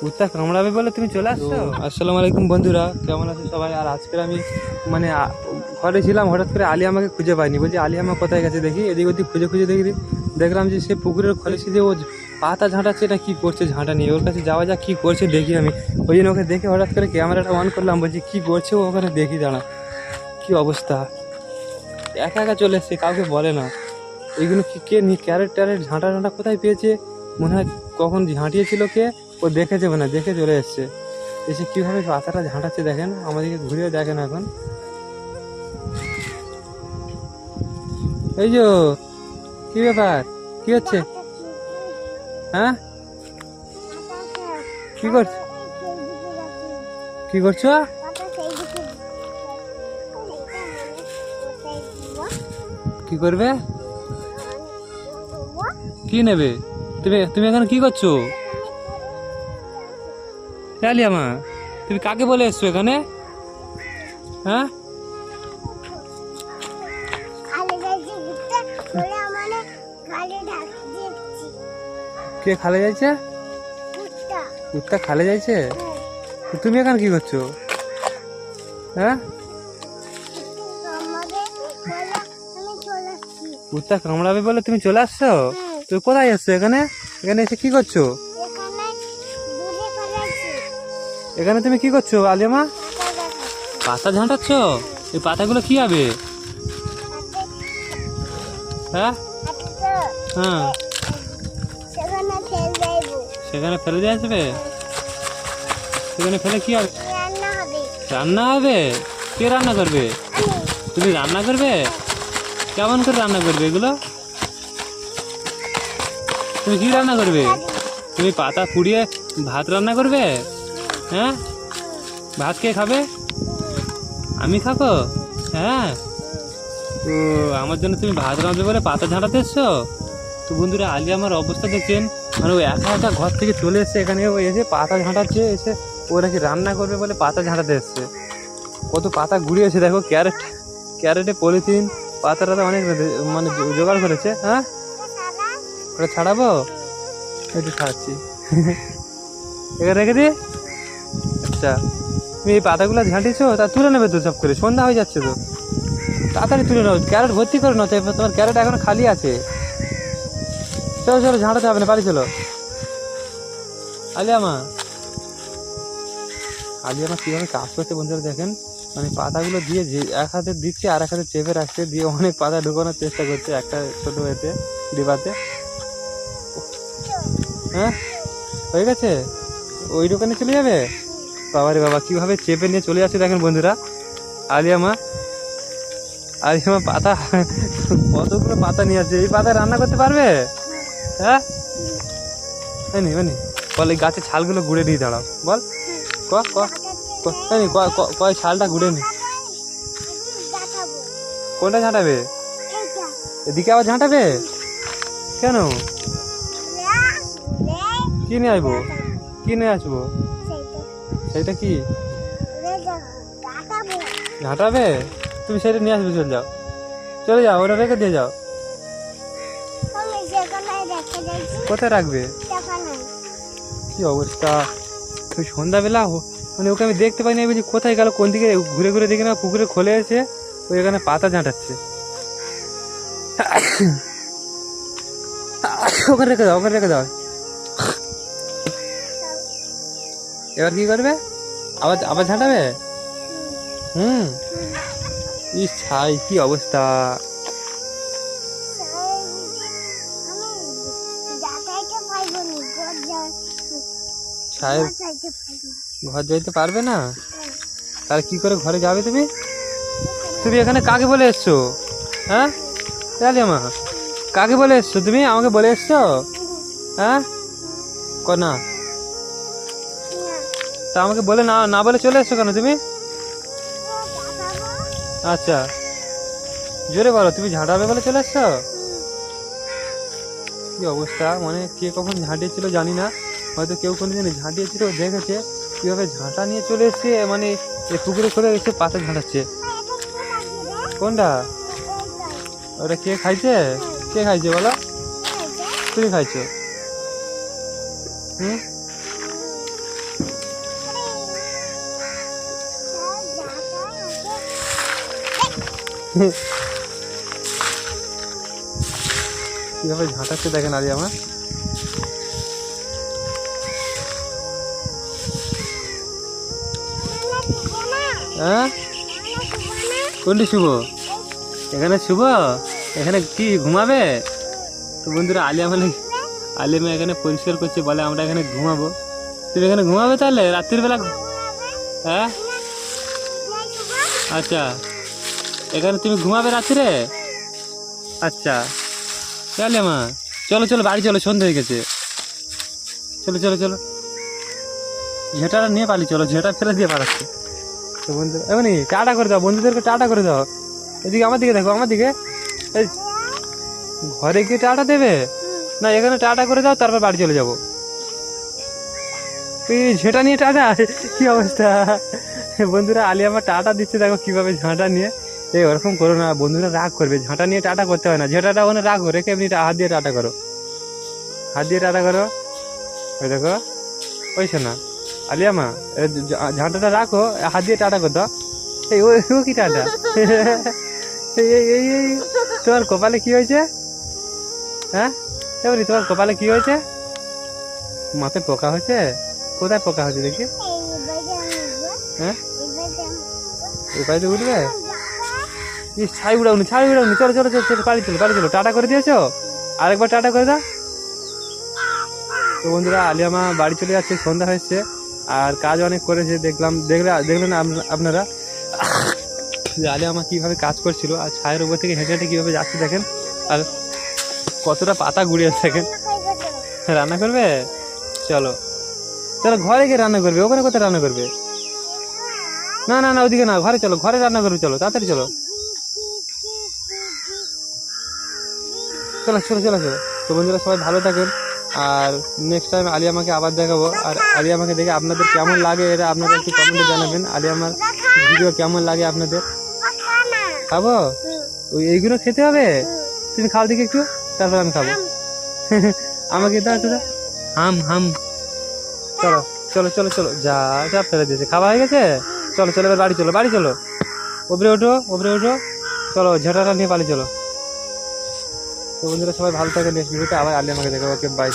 কুত্তা কামড়াবে বলে তুমি চলে আসছো? আসসালামু আলাইকুম বন্ধুরা কেমন আছো সবাই? আর আজকে আমি মানে ঘরে ছিলাম হঠাৎ করে আলী আমাকে খুঁজে পাইনি বলছি আলী আমার কোথায় গেছে দেখি এদিক ওদিক খুঁজে খুঁজে দেখি। দেখলাম যে সে পুকুরের খলেছি যে ও পাতা ঝাঁটাচ্ছে না কি করছে ঝাঁটা নিয়ে ওর কাছে যাওয়া যাক কি করছে দেখি আমি। ওই জন্য ওকে দেখে হঠাৎ করে ক্যামেরাটা অন করলাম বলছি কি করছে ও ওখানে দেখি দাঁড়া। কি অবস্থা? একা একা চলে এসছে কাউকে বলে না। এগুলো কি কে নি ক্যারেট ট্যারেট ঝাঁটা ঝাঁটা কোথায় পেয়েছে? মনে হয় কখন ঝাঁটিয়েছিল কে, ও দেখেছে মানে দেখে চলে এসছে। এসে কীভাবে পাতাটা ঝাঁটাচ্ছে দেখেন, আমাদেরকে ঘুরিয়ে দেখেন এখন। এই যো কি ব্যাপার? কি হচ্ছে? হ্যাঁ? কি করছ কি করছ? কি করবে? কি নেবে? তুমি তুমি এখন কি করছ? মা তুমি কাকে বলে এসছো এখানে? হ্যাঁ? কে খালে যাইছে? কুত্তা খালে যাইছে? তুমি এখন কি করছ? হ্যাঁ? কুত্তা কামড়াবে বলে তুমি চলে আসছো। তুমি কোথায় এসছো এখানে? এখানে এসে কি করছ? এখানে তুমি কি করছ আলিমা পাতা ঝাঁটাচ্ছ? এই পাতাগুলো কি হবে? হ্যাঁ? হ্যাঁ। সেখানে ফেল ফেলে দিয়ে আসবে সেখানে ফেলে কি হবে? রান্না হবে। কে রান্না করবে? তুমি রান্না করবে? কেমন করে রান্না করবে এগুলো? তুমি কি রান্না করবে? তুমি পাতা পুড়িয়ে ভাত রান্না করবে? হ্যাঁ? ভাত কে খাবে? আমি খাব? হ্যাঁ? তো আমার জন্য তুমি ভাত রাঁধবে বলে পাতা ঝাঁটাতে এসছো? তো বন্ধুরা, আলি আমার অবস্থা দেখছেন। মানে ও একা একা ঘর থেকে চলে এসছে এখানে। ও এসে পাতা ঝাঁটাচ্ছে, এসে ও নাকি রান্না করবে বলে পাতা ঝাঁটাতে এসছে। কত পাতা ঘুরিয়েছে দেখো, ক্যারেট। ক্যারেটে পলিথিন পাতা টাতা অনেক মানে জোগাড় করেছে হ্যাঁ? ওটা ছাড়াবো? একটু ছাড়াচ্ছি এখানে রেখে দি। আচ্ছা তুমি এই পাতাগুলো ঝাঁটিছো তা তুলে নেবে তো সব করে, সন্ধ্যা হয়ে যাচ্ছে তো। তাড়াতাড়ি তুলে নাও, ক্যারেট ভর্তি করে নাও তোমার ক্যারেট এখন খালি আছে। চলো চলো, ঝাঁটাতে হবে না, বাড়ি চলো। আলিয়া মা। আলিয়া মা কীভাবে কাজ করছে বন্ধুরা দেখেন। মানে পাতাগুলো দিয়ে যে এক হাতে দিচ্ছে আর এক হাতে চেপে রাখছে, দিয়ে অনেক পাতা ঢুকানোর চেষ্টা করছে একটা ছোটো এতে ডিবাতে। হ্যাঁ? হয়ে গেছে? ওই দোকানে চলে যাবে? বাবারে বাবা কীভাবে চেপে নিয়ে চলে যাচ্ছে দেখেন বন্ধুরা। আলিয়া মা আলিয়া মা পাতা কতগুলো পাতা নিয়ে আসছে। এই পাতা রান্না করতে পারবে? হ্যাঁ? হয়নি বল এই গাছের ছালগুলো গুড়ে নিয়ে দাঁড়াও। বল ক ক কয় ছালটা গুড়ে নি। কোনটা ঝাঁটাবে? এদিকে আবার ঝাঁটাবে? কেন? কি নিয়ে আসব? কি নিয়ে আসব? সেইটা। কি? ঝাঁটাবে তুমি সেটা নিয়ে আসবে চলে যাও। চলে যাও ওটা রেখে দিয়ে যাও। কোথায় রাখবে? কি অবস্থা? ওই সন্ধ্যাবেলা মানে ওকে আমি দেখতে পাইনি আমি বলছি কোথায় গেল কোন দিকে? ঘুরে ঘুরে দেখি না পুকুরে খোলে এসে ওই এখানে পাতা ঝাঁটাচ্ছে। ওখানে রেখে দাও ওখানে রেখে দাও। এবার কি করবে? আবার আবার ঝাঁটাবে? হুম। ইস ছাই কি অবস্থা? ঘর যাইতে পারবে না? তাহলে কি করে ঘরে যাবে তুমি? তুমি এখানে কাকে বলে এসছো? হ্যাঁ? তাহলে মা কাকে বলে এসছো তুমি? আমাকে বলে এসছো? হ্যাঁ? ক না না, তা আমাকে বলে না না বলে চলে এসছো কেন তুমি? আচ্ছা। জোরে বলো, তুমি ঝাঁটাবে বলে চলে এসছো? কি অবস্থা? মানে কে কখন ঝাঁটিয়েছিল জানি না। হয়তো কেউ কোনো দিন ঝাঁটিয়েছিল, দেখেছে। কীভাবে ঝাঁটা নিয়ে চলে এসছে মানে এ পুকুরে করে এসে পাতা ঝাঁটাচ্ছে? কোনটা? ওটা কে খাইছে? কে খাইছে বলো? তুমি খাইছো। হুম? কীভাবে ঝাঁটাচ্ছে দেখেন আলি আমার? হ্যাঁ? কোনটি শুভ? এখানে শুভ? এখানে কি ঘুমাবে? তো বন্ধুরা আলিয়া মানে মেয়ে এখানে পরিষ্কার করছে, বলে আমরা এখানে ঘুমাবো। তুমি এখানে ঘুমাবে তাহলে? রাত্রির বেলা হ্যাঁ? আচ্ছা। এখানে তুমি ঘুমাবে রাত্রে? আচ্ছা। চলে মা চলো চলো বাড়ি চলো সন্ধ্যা হয়ে গেছে। চলো চলো চলো। ঝেঁটাটা নিয়ে পালি চলো ঝেঁটা ফেলে দিয়ে পাঠাচ্ছে তো বন্ধু এমনি টাটা করে দাও বন্ধুদেরকে টাটা করে দাও। এদিকে আমার দিকে দেখো আমার দিকে। এই ঘরে গিয়ে টাটা দেবে? না এখানে টাটা করে দাও তারপর বাড়ি চলে যাব। ঝেঁটা নিয়ে টাটা কি অবস্থা? বন্ধুরা আলি আমার টাটা দিচ্ছে দেখো কীভাবে ঝাঁটা নিয়ে। এই ওরকম করো না বন্ধুরা রাগ করবে। ঝাঁটা নিয়ে টাটা করতে হয় না। ঝেঁটাটা ওখানে রাখো রেখে এমনি হাত দিয়ে টাটা করো। হাত দিয়ে টাটা করো। ওই দেখো ওই শোনা আলিয়া মা ঝাঁটাটা রাখো হাত দিয়ে টাটা করে দাও। এই ও কি টাটা? এই এই এই তোমার কপালে কি হয়েছে? হ্যাঁ? এবারে তোমার কপালে কি হয়েছে? মাথায় পোকা হয়েছে? কোথায় পোকা হয়েছে দেখি? হ্যাঁ? এই পাইতে উঠবে? ছাই উড়াউনি ছাই উড়াউনি। চলো চলো চলো চলো বাড়ি চলো বাড়ি চলো। টাটা করে দিয়েছ? আরেকবার টাটা করে দাও। তো বন্ধুরা, আলিয়া মা বাড়ি চলে যাচ্ছে, সন্ধ্যা হয়েছে। আর কাজ অনেক করেছে, দেখলাম, দেখলে, দেখলেন আপনারা যে আলিয়া মা কীভাবে কাজ করছিল আর ছায়ের উপর থেকে হেঁটে হেঁটে কীভাবে যাচ্ছে দেখেন। আর কতটা পাতা গুড়িয়ে দেখেন। রান্না করবে? চলো। চলো ঘরে গিয়ে রান্না করবে, ওখানে কোথায় রান্না করবে? না না না, ওদিকে না, ঘরে চলো, ঘরে রান্না করবে, চলো, তাড়াতাড়ি চলো। চলো চলো চলো চলো। তো বন্ধুরা সবাই ভালো থাকেন। আর নেক্সট টাইম আলিয়া আমাকে আবার দেখাবো। আর আলিয়া আমাকে দেখে আপনাদের কেমন লাগে এটা আপনারা একটু কমেন্টে জানাবেন। আলিয়া আমার ভিডিও কেমন লাগে আপনাদের? খাব? ওই এইগুলো খেতে হবে? তুমি খাও দেখি একটু তারপর আমি খাব। আমাকে দাও একটু। হাম হাম চলো চলো চলো চলো। যা যা ফেলে দিয়েছে। খাওয়া হয়ে গেছে? চলো চলো এবার বাড়ি চলো বাড়ি চলো। ওপরে ওঠো ওপরে ওঠো। চলো ঝেঁটাটা নিয়ে বাড়ি চলো। তো বন্ধুরা সবাই ভালো থাকে নেক্সট ভিডিওতে আবার আলিয়া আমাকে দেখো ওকে বাই